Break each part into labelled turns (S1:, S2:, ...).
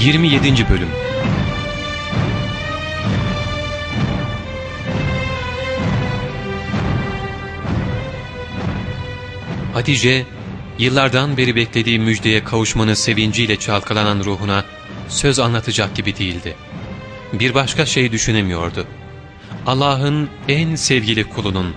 S1: 27. Bölüm Hatice, yıllardan beri beklediği müjdeye kavuşmanın sevinciyle çalkalanan ruhuna söz anlatacak gibi değildi. Bir başka şey düşünemiyordu. Allah'ın en sevgili kulunun,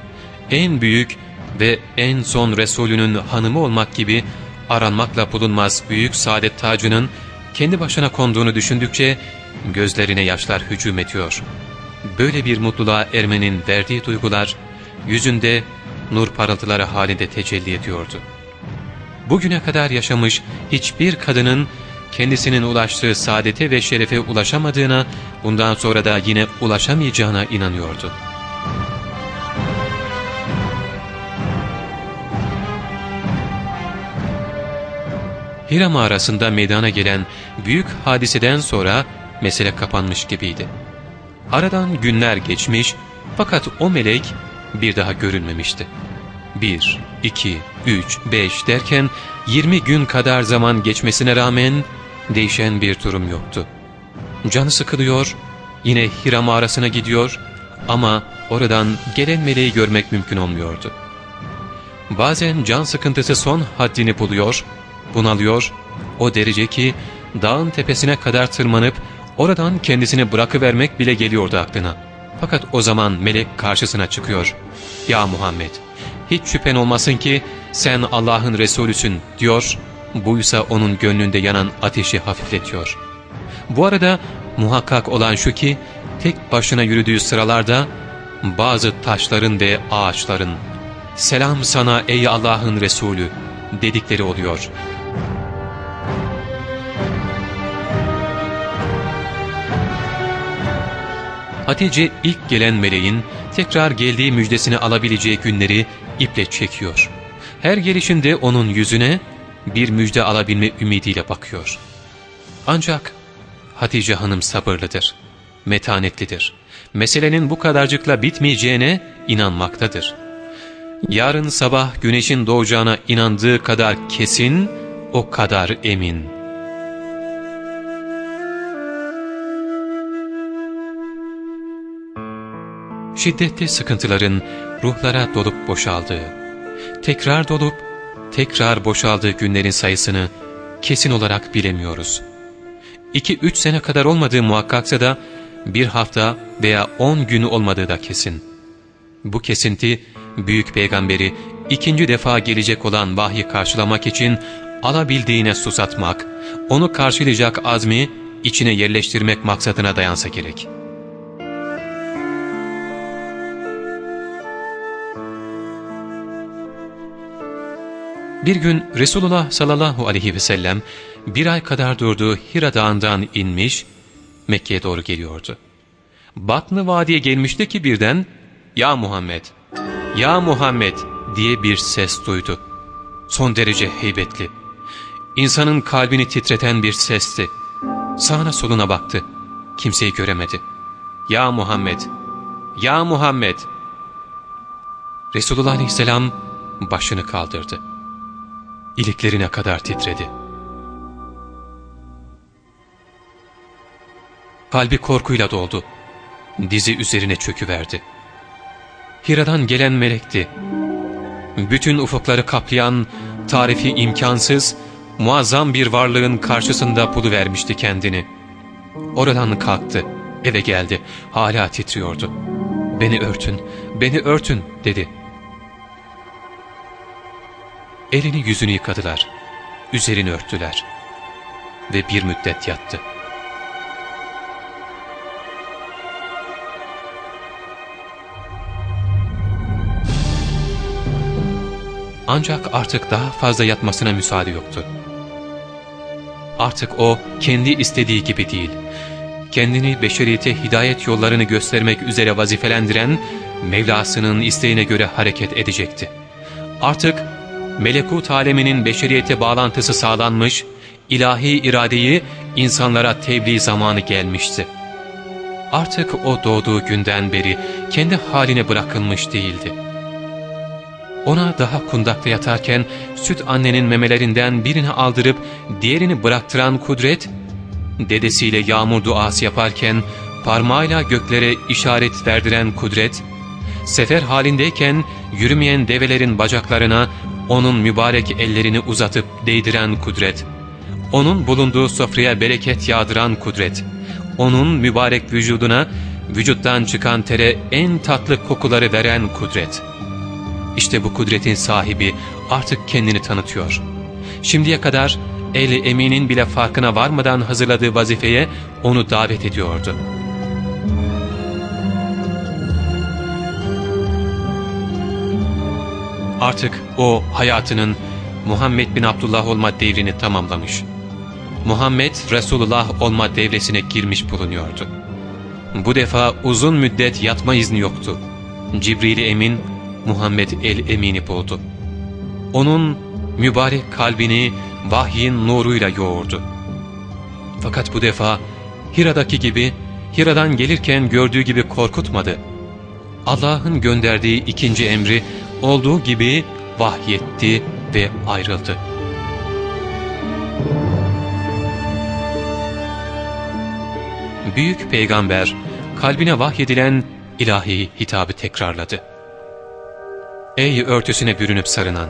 S1: en büyük ve en son Resulünün hanımı olmak gibi aranmakla bulunmaz büyük saadet tacının kendi başına konduğunu düşündükçe gözlerine yaşlar hücum ediyor. Böyle bir mutluluğa ermenin verdiği duygular yüzünde nur parıltıları halinde tecelli ediyordu. Bugüne kadar yaşamış hiçbir kadının kendisinin ulaştığı saadete ve şerefe ulaşamadığına, bundan sonra da yine ulaşamayacağına inanıyordu. Hira mağarasında meydana gelen büyük hadiseden sonra mesele kapanmış gibiydi. Aradan günler geçmiş fakat o melek bir daha görünmemişti. Bir, iki, üç, beş derken yirmi gün kadar zaman geçmesine rağmen değişen bir durum yoktu. Canı sıkılıyor, yine Hira mağarasına gidiyor ama oradan gelen meleği görmek mümkün olmuyordu. Bazen can sıkıntısı son haddini buluyor, bunalıyor, o derece ki dağın tepesine kadar tırmanıp oradan kendisini bırakıvermek bile geliyordu aklına. Fakat o zaman melek karşısına çıkıyor. ''Ya Muhammed, hiç şüphen olmasın ki sen Allah'ın Resulüsün.'' diyor, buysa onun gönlünde yanan ateşi hafifletiyor. Bu arada muhakkak olan şu ki, tek başına yürüdüğü sıralarda bazı taşların ve ağaçların ''Selam sana ey Allah'ın Resulü'' dedikleri oluyor. Hatice ilk gelen meleğin tekrar geldiği müjdesini alabileceği günleri iple çekiyor. Her gelişinde onun yüzüne bir müjde alabilme ümidiyle bakıyor. Ancak Hatice Hanım sabırlıdır, metanetlidir. Meselenin bu kadarcıkla bitmeyeceğine inanmaktadır. Yarın sabah güneşin doğacağına inandığı kadar kesin, o kadar emin. Şiddetli sıkıntıların ruhlara dolup boşaldığı, tekrar dolup tekrar boşaldığı günlerin sayısını kesin olarak bilemiyoruz. 2-3 sene kadar olmadığı muhakkaksa da bir hafta veya 10 günü olmadığı da kesin. Bu kesinti büyük peygamberi ikinci defa gelecek olan vahyi karşılamak için alabildiğine susatmak, onu karşılayacak azmi içine yerleştirmek maksadına dayansa gerek.'' Bir gün Resulullah sallallahu aleyhi ve sellem bir ay kadar durduğu Hira dağından inmiş Mekke'ye doğru geliyordu. Batnı vadiye gelmişti ki birden ''Ya Muhammed, ya Muhammed'' diye bir ses duydu. Son derece heybetli. İnsanın kalbini titreten bir sesti. Sağına soluna baktı. Kimseyi göremedi. ''Ya Muhammed, ya Muhammed'' Resulullah aleyhisselam başını kaldırdı iliklerine kadar titredi. Kalbi korkuyla doldu. Dizi üzerine çöküverdi. Hira'dan gelen melekti. Bütün ufukları kaplayan, tarifi imkansız, muazzam bir varlığın karşısında vermişti kendini. Oradan kalktı, eve geldi, hala titriyordu. ''Beni örtün, beni örtün'' dedi. Elini yüzünü yıkadılar, üzerini örttüler ve bir müddet yattı. Ancak artık daha fazla yatmasına müsaade yoktu. Artık o kendi istediği gibi değil, kendini beşeriyete hidayet yollarını göstermek üzere vazifelendiren Mevlasının isteğine göre hareket edecekti. Artık melekut aleminin beşeriyete bağlantısı sağlanmış, ilahi iradeyi insanlara tebliğ zamanı gelmişti. Artık o doğduğu günden beri kendi haline bırakılmış değildi. Ona daha kundakta yatarken süt annenin memelerinden birini aldırıp diğerini bıraktıran kudret, dedesiyle yağmur duası yaparken parmağıyla göklere işaret verdiren kudret, sefer halindeyken yürümeyen develerin bacaklarına onun mübarek ellerini uzatıp değdiren kudret, onun bulunduğu sofraya bereket yağdıran kudret, onun mübarek vücuduna vücuttan çıkan tere en tatlı kokuları veren kudret. İşte bu kudretin sahibi artık kendini tanıtıyor. Şimdiye kadar eli eminin bile farkına varmadan hazırladığı vazifeye onu davet ediyordu. Artık o hayatının Muhammed bin Abdullah olma devrini tamamlamış. Muhammed Resulullah olma devresine girmiş bulunuyordu. Bu defa uzun müddet yatma izni yoktu. Cibril Emin Muhammed el-Emin'i buldu. Onun mübarek kalbini vahyin nuruyla yoğurdu. Fakat bu defa Hira'daki gibi, Hira'dan gelirken gördüğü gibi korkutmadı. Allah'ın gönderdiği ikinci emri olduğu gibi vahyetti ve ayrıldı. Büyük peygamber kalbine vahyedilen ilahi hitabı tekrarladı. Ey örtüsüne bürünüp sarınan!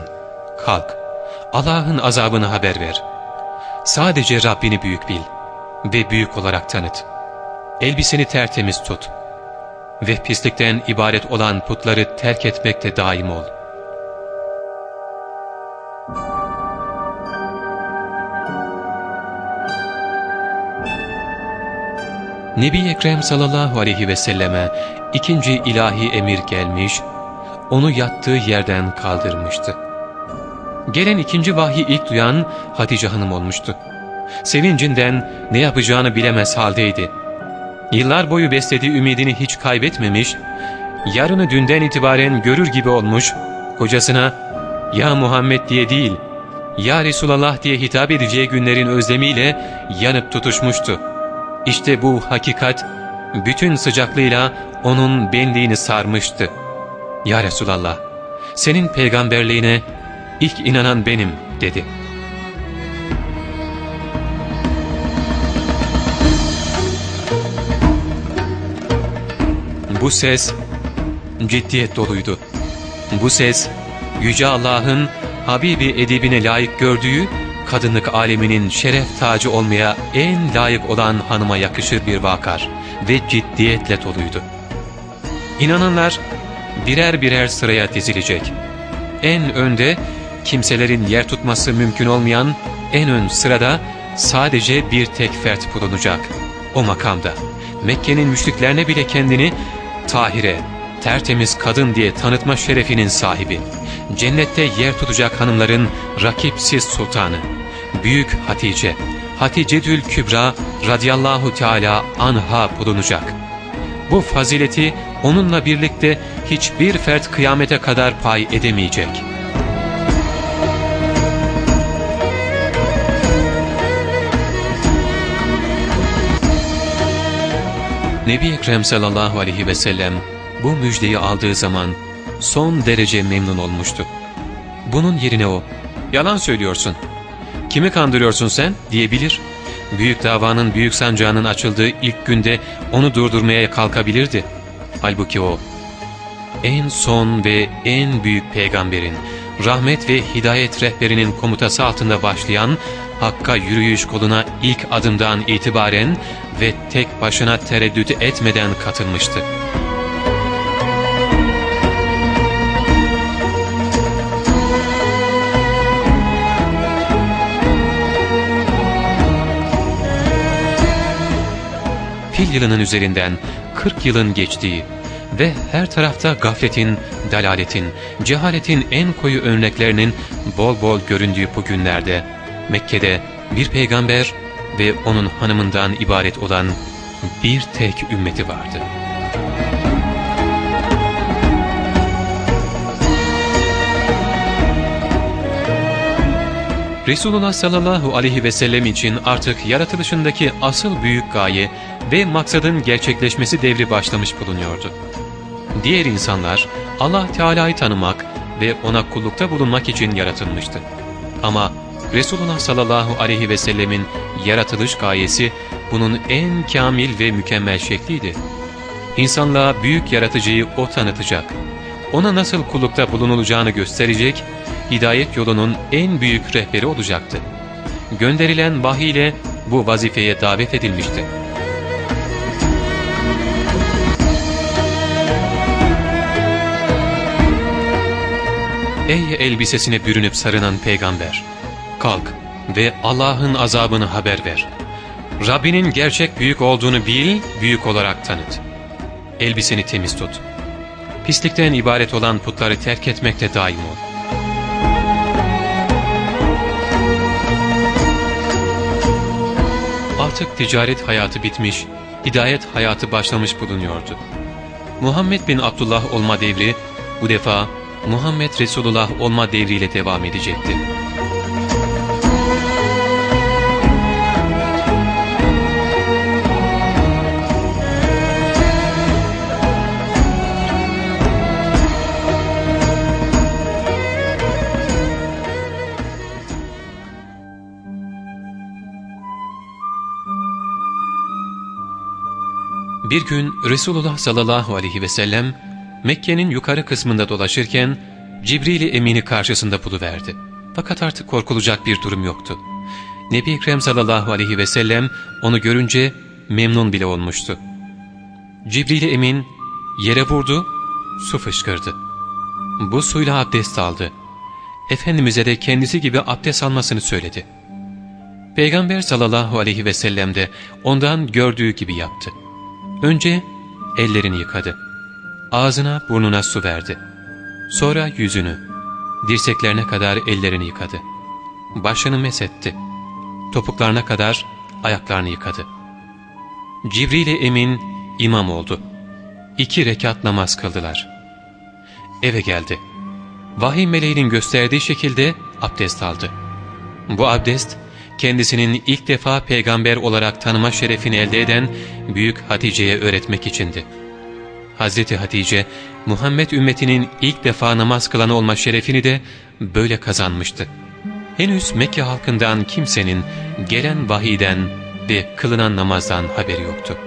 S1: Kalk, Allah'ın azabını haber ver. Sadece Rabbini büyük bil ve büyük olarak tanıt. Elbiseni tertemiz tut ve pislikten ibaret olan putları terk etmekte daim ol. Nebi Ekrem sallallahu aleyhi ve selleme ikinci ilahi emir gelmiş, onu yattığı yerden kaldırmıştı. Gelen ikinci vahiy ilk duyan Hatice Hanım olmuştu. Sevincinden ne yapacağını bilemez haldeydi. Yıllar boyu beslediği ümidini hiç kaybetmemiş, yarını dünden itibaren görür gibi olmuş, kocasına ''Ya Muhammed'' diye değil, ''Ya Resulallah'' diye hitap edeceği günlerin özlemiyle yanıp tutuşmuştu. İşte bu hakikat bütün sıcaklığıyla onun benliğini sarmıştı. ''Ya Resulallah, senin peygamberliğine ilk inanan benim.'' dedi. Bu ses ciddiyet doluydu. Bu ses Yüce Allah'ın Habibi edibine layık gördüğü kadınlık aleminin şeref tacı olmaya en layık olan hanıma yakışır bir vakar ve ciddiyetle doluydu. İnananlar birer birer sıraya dizilecek. En önde kimselerin yer tutması mümkün olmayan en ön sırada sadece bir tek fert bulunacak. O makamda Mekke'nin müşriklerine bile kendini Tahire, tertemiz kadın diye tanıtma şerefinin sahibi, cennette yer tutacak hanımların rakipsiz sultanı, Büyük Hatice, Haticedül Kübra radıyallahu teala anha bulunacak. Bu fazileti onunla birlikte hiçbir fert kıyamete kadar pay edemeyecek. Nebi Ekrem sallallahu aleyhi ve sellem bu müjdeyi aldığı zaman son derece memnun olmuştu. Bunun yerine o, yalan söylüyorsun, kimi kandırıyorsun sen diyebilir. Büyük davanın büyük sancağının açıldığı ilk günde onu durdurmaya kalkabilirdi. Halbuki o, en son ve en büyük peygamberin, rahmet ve hidayet rehberinin komutası altında başlayan Hakk'a yürüyüş koluna ilk adımdan itibaren ve tek başına tereddüt etmeden katılmıştı. Fil yılının üzerinden 40 yılın geçtiği ve her tarafta gafletin, dalaletin, cehaletin en koyu örneklerinin bol bol göründüğü bu günlerde Mekke'de bir peygamber ve onun hanımından ibaret olan bir tek ümmeti vardı. Resulullah sallallahu aleyhi ve sellem için artık yaratılışındaki asıl büyük gaye ve maksadın gerçekleşmesi devri başlamış bulunuyordu. Diğer insanlar Allah Teala'yı tanımak ve ona kullukta bulunmak için yaratılmıştı. Ama Resulullah sallallahu aleyhi ve sellemin yaratılış gayesi bunun en kamil ve mükemmel şekliydi. İnsanlığa büyük yaratıcıyı O tanıtacak, ona nasıl kullukta bulunulacağını gösterecek, hidayet yolunun en büyük rehberi olacaktı. Gönderilen vahiy ile bu vazifeye davet edilmişti. Ey elbisesine bürünüp sarınan peygamber! Kalk ve Allah'ın azabını haber ver. Rabbinin gerçek büyük olduğunu bil, büyük olarak tanıt. Elbiseni temiz tut. Pislikten ibaret olan putları terk etmekte daim ol. Artık ticaret hayatı bitmiş, hidayet hayatı başlamış bulunuyordu. Muhammed bin Abdullah olma devri bu defa Muhammed Resulullah olma devriyle devam edecekti. Bir gün Resulullah sallallahu aleyhi ve sellem Mekke'nin yukarı kısmında dolaşırken Cibril-i Emin'i karşısında buluverdi. Fakat artık korkulacak bir durum yoktu. Nebi Ekrem sallallahu aleyhi ve sellem onu görünce memnun bile olmuştu. Cibril-i Emin yere vurdu, su fışkırdı. Bu suyla abdest aldı. Efendimiz'e de kendisi gibi abdest almasını söyledi. Peygamber sallallahu aleyhi ve sellem de ondan gördüğü gibi yaptı. Önce ellerini yıkadı. Ağzına burnuna su verdi. Sonra yüzünü, dirseklerine kadar ellerini yıkadı. Başını mesetti. Topuklarına kadar ayaklarını yıkadı. Cibril-i Emin imam oldu. İki rekat namaz kıldılar. Eve geldi. Vahiy meleğinin gösterdiği şekilde abdest aldı. Bu abdest, kendisinin ilk defa peygamber olarak tanıma şerefini elde eden Büyük Hatice'ye öğretmek içindi. Hazreti Hatice, Muhammed ümmetinin ilk defa namaz kılanı olma şerefini de böyle kazanmıştı. Henüz Mekke halkından kimsenin gelen vahiden ve kılınan namazdan haberi yoktu.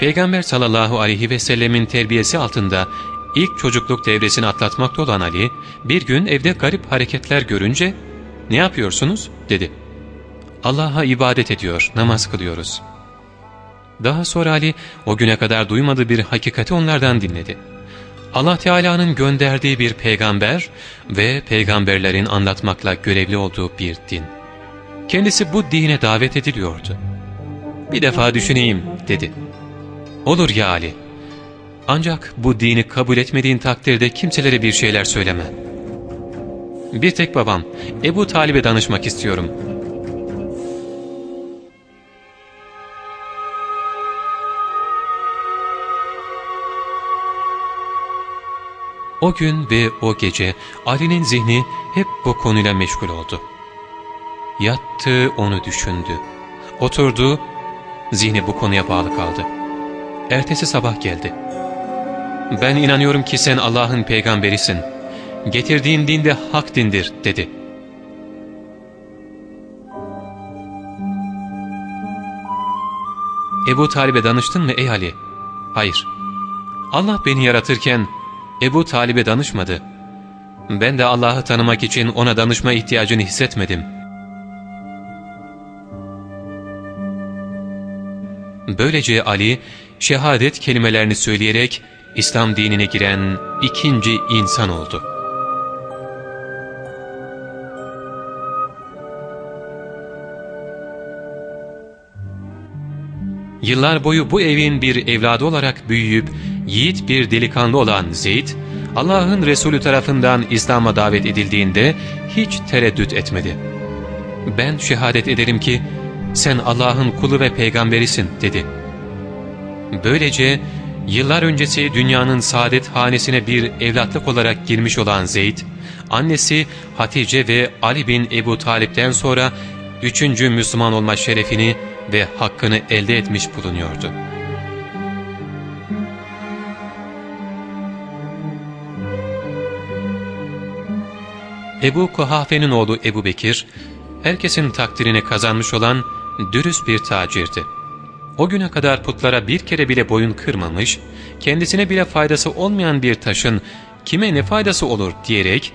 S1: Peygamber sallallahu aleyhi ve sellemin terbiyesi altında ilk çocukluk devresini atlatmakta olan Ali, bir gün evde garip hareketler görünce ''Ne yapıyorsunuz?'' dedi. ''Allah'a ibadet ediyor, namaz kılıyoruz.'' Daha sonra Ali o güne kadar duymadığı bir hakikati onlardan dinledi. Allah Teala'nın gönderdiği bir peygamber ve peygamberlerin anlatmakla görevli olduğu bir din. Kendisi bu dine davet ediliyordu. ''Bir defa düşüneyim.'' dedi. ''Olur ya Ali. Ancak bu dini kabul etmediğin takdirde kimselere bir şeyler söyleme. Bir tek babam, Ebu Talib'e danışmak istiyorum. O gün ve o gece Ali'nin zihni hep bu konuyla meşgul oldu. Yattı, onu düşündü. Oturdu, zihni bu konuya bağlı kaldı. Ertesi sabah geldi. ''Ben inanıyorum ki sen Allah'ın peygamberisin. Getirdiğin din de hak dindir.'' dedi. Ebu Talib'e danıştın mı ey Ali? Hayır. Allah beni yaratırken Ebu Talib'e danışmadı. Ben de Allah'ı tanımak için ona danışma ihtiyacını hissetmedim. Böylece Ali, şehadet kelimelerini söyleyerek İslam dinine giren ikinci insan oldu. Yıllar boyu bu evin bir evladı olarak büyüyüp yiğit bir delikanlı olan Zeyd, Allah'ın Resulü tarafından İslam'a davet edildiğinde hiç tereddüt etmedi. ''Ben şehadet ederim ki sen Allah'ın kulu ve peygamberisin.'' dedi. Böylece yıllar öncesi dünyanın saadet hanesine bir evlatlık olarak girmiş olan Zeyd, annesi Hatice ve Ali bin Ebu Talip'ten sonra üçüncü Müslüman olma şerefini ve hakkını elde etmiş bulunuyordu. Ebu Kuhafe'nin oğlu Ebu Bekir, herkesin takdirini kazanmış olan dürüst bir tacirdi. O güne kadar putlara bir kere bile boyun kırmamış, kendisine bile faydası olmayan bir taşın kime ne faydası olur diyerek,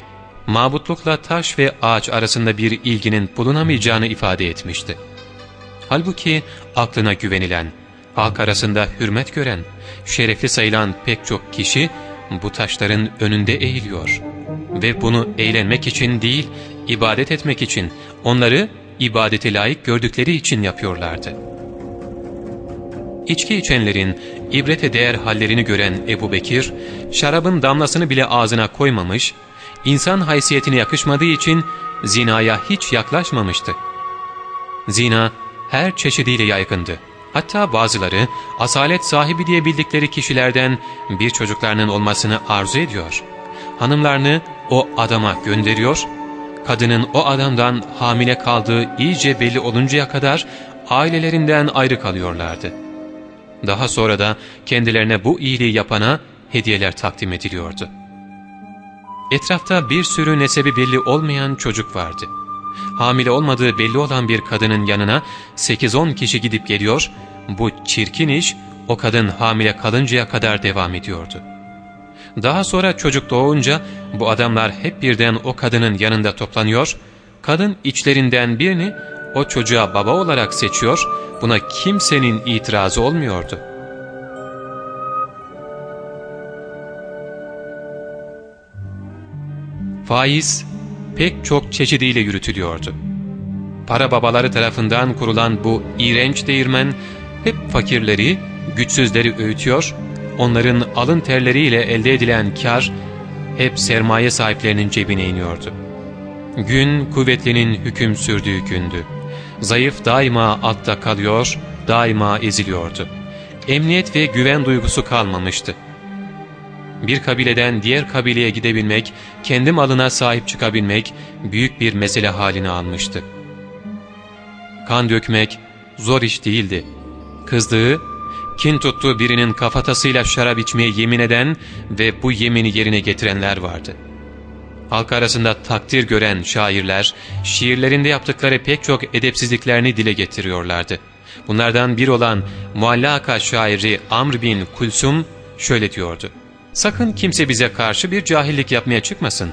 S1: mabutlukla taş ve ağaç arasında bir ilginin bulunamayacağını ifade etmişti. Halbuki aklına güvenilen, halk arasında hürmet gören, şerefli sayılan pek çok kişi bu taşların önünde eğiliyor. Ve bunu eğlenmek için değil, ibadet etmek için, onları ibadete layık gördükleri için yapıyorlardı. İçki içenlerin ibrete değer hallerini gören Ebu Bekir, şarabın damlasını bile ağzına koymamış, insan haysiyetine yakışmadığı için zinaya hiç yaklaşmamıştı. Zina her çeşidiyle yaygındı. Hatta bazıları asalet sahibi diye bildikleri kişilerden bir çocuklarının olmasını arzu ediyor. Hanımlarını o adama gönderiyor, kadının o adamdan hamile kaldığı iyice belli oluncaya kadar ailelerinden ayrı kalıyorlardı. Daha sonra da kendilerine bu iyiliği yapana hediyeler takdim ediliyordu. Etrafta bir sürü nesebi belli olmayan çocuk vardı. Hamile olmadığı belli olan bir kadının yanına 8-10 kişi gidip geliyor, bu çirkin iş o kadın hamile kalıncaya kadar devam ediyordu. Daha sonra çocuk doğunca bu adamlar hep birden o kadının yanında toplanıyor, kadın içlerinden birini o çocuğa baba olarak seçiyor, buna kimsenin itirazı olmuyordu. Faiz pek çok çeşidiyle yürütülüyordu. Para babaları tarafından kurulan bu iğrenç değirmen hep fakirleri, güçsüzleri öğütüyor, onların alın terleriyle elde edilen kar hep sermaye sahiplerinin cebine iniyordu. Gün kuvvetlinin hüküm sürdüğü gündü. Zayıf daima altta kalıyor, daima eziliyordu. Emniyet ve güven duygusu kalmamıştı. Bir kabileden diğer kabileye gidebilmek, kendi malına sahip çıkabilmek büyük bir mesele haline almıştı. Kan dökmek zor iş değildi. Kızdığı, kin tuttuğu birinin kafatasıyla şarap içmeye yemin eden ve bu yemini yerine getirenler vardı. Halk arasında takdir gören şairler, şiirlerinde yaptıkları pek çok edepsizliklerini dile getiriyorlardı. Bunlardan bir olan muallaka şairi Amr bin Kulsum şöyle diyordu. Sakın kimse bize karşı bir cahillik yapmaya çıkmasın.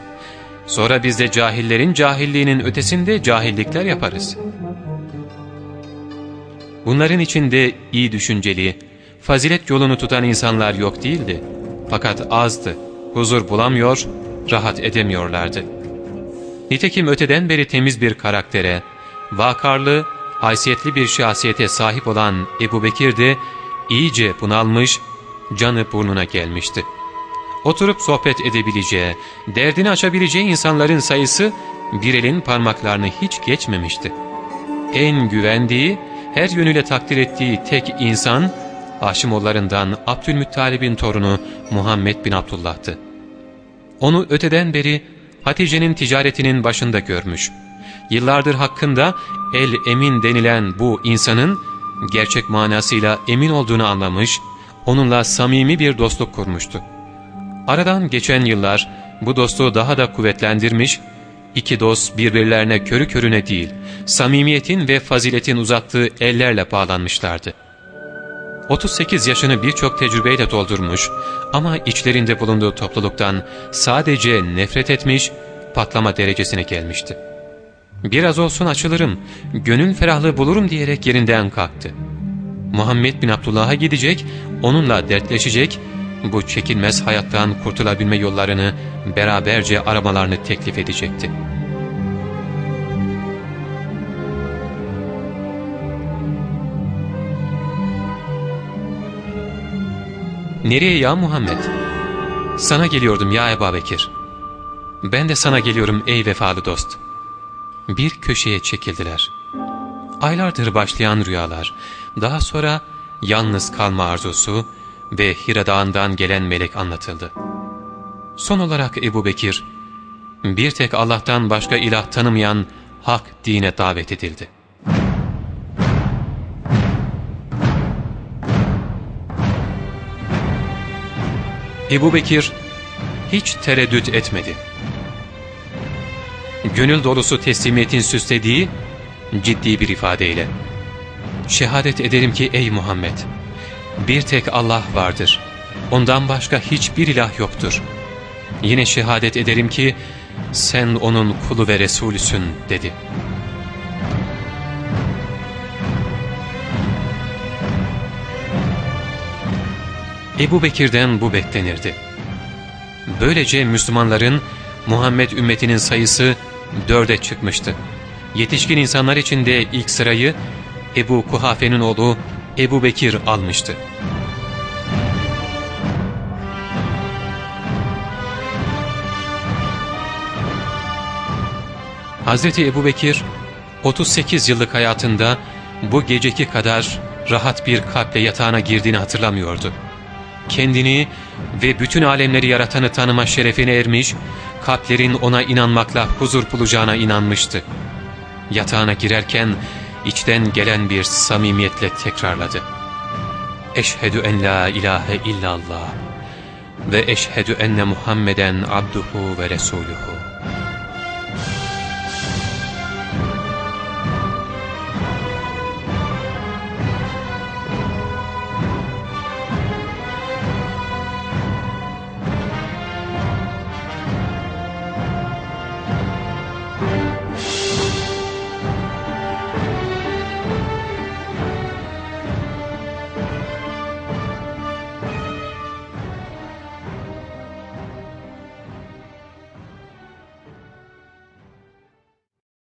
S1: Sonra biz de cahillerin cahilliğinin ötesinde cahillikler yaparız. Bunların içinde iyi düşünceli, fazilet yolunu tutan insanlar yok değildi. Fakat azdı, huzur bulamıyor, rahat edemiyorlardı. Nitekim öteden beri temiz bir karaktere, vakarlı, haysiyetli bir şahsiyete sahip olan Ebu Bekir de iyice bunalmış, canı burnuna gelmişti. Oturup sohbet edebileceği, derdini açabileceği insanların sayısı bir elin parmaklarını hiç geçmemişti. En güvendiği, her yönüyle takdir ettiği tek insan, Haşimoğullarından Abdülmuttalib'in torunu Muhammed bin Abdullah'tı. Onu öteden beri Hatice'nin ticaretinin başında görmüş. Yıllardır hakkında el emin denilen bu insanın gerçek manasıyla emin olduğunu anlamış, onunla samimi bir dostluk kurmuştu. Aradan geçen yıllar bu dostluğu daha da kuvvetlendirmiş, iki dost birbirlerine körü körüne değil, samimiyetin ve faziletin uzattığı ellerle bağlanmışlardı. 38 yaşını birçok tecrübeyle doldurmuş ama içlerinde bulunduğu topluluktan sadece nefret etmiş, patlama derecesine gelmişti. Biraz olsun açılırım, gönül ferahlığı bulurum diyerek yerinden kalktı. Muhammed bin Abdullah'a gidecek, onunla dertleşecek, bu çekilmez hayattan kurtulabilme yollarını beraberce aramalarını teklif edecekti. ''Nereye ya Muhammed?'' ''Sana geliyordum ya Ebu Bekir.'' ''Ben de sana geliyorum ey vefalı dost.'' Bir köşeye çekildiler. Aylardır başlayan rüyalar, daha sonra yalnız kalma arzusu ve Hira Dağı'ndan gelen melek anlatıldı. Son olarak Ebu Bekir, bir tek Allah'tan başka ilah tanımayan hak dine davet edildi. Ebu Bekir hiç tereddüt etmedi. gönül dolusu teslimiyetin süslediği ciddi bir ifadeyle. Şehadet ederim ki ey Muhammed, bir tek Allah vardır. Ondan başka hiçbir ilah yoktur. Yine şehadet ederim ki sen onun kulu ve Resulüsün dedi. Ebu Bekir'den bu beklenirdi. Böylece Müslümanların Muhammed ümmetinin sayısı dörde çıkmıştı. Yetişkin insanlar içinde ilk sırayı Ebu Kuhafe'nin oğlu Ebu Bekir almıştı. Hazreti Ebu Bekir 38 yıllık hayatında bu geceki kadar rahat bir kalple yatağına girdiğini hatırlamıyordu. Kendini ve bütün alemleri yaratanı tanıma şerefine ermiş, kalplerin ona inanmakla huzur bulacağına inanmıştı. Yatağına girerken içten gelen bir samimiyetle tekrarladı. Eşhedü en la ilahe illallah ve eşhedü enne Muhammeden abduhu ve resuluhu.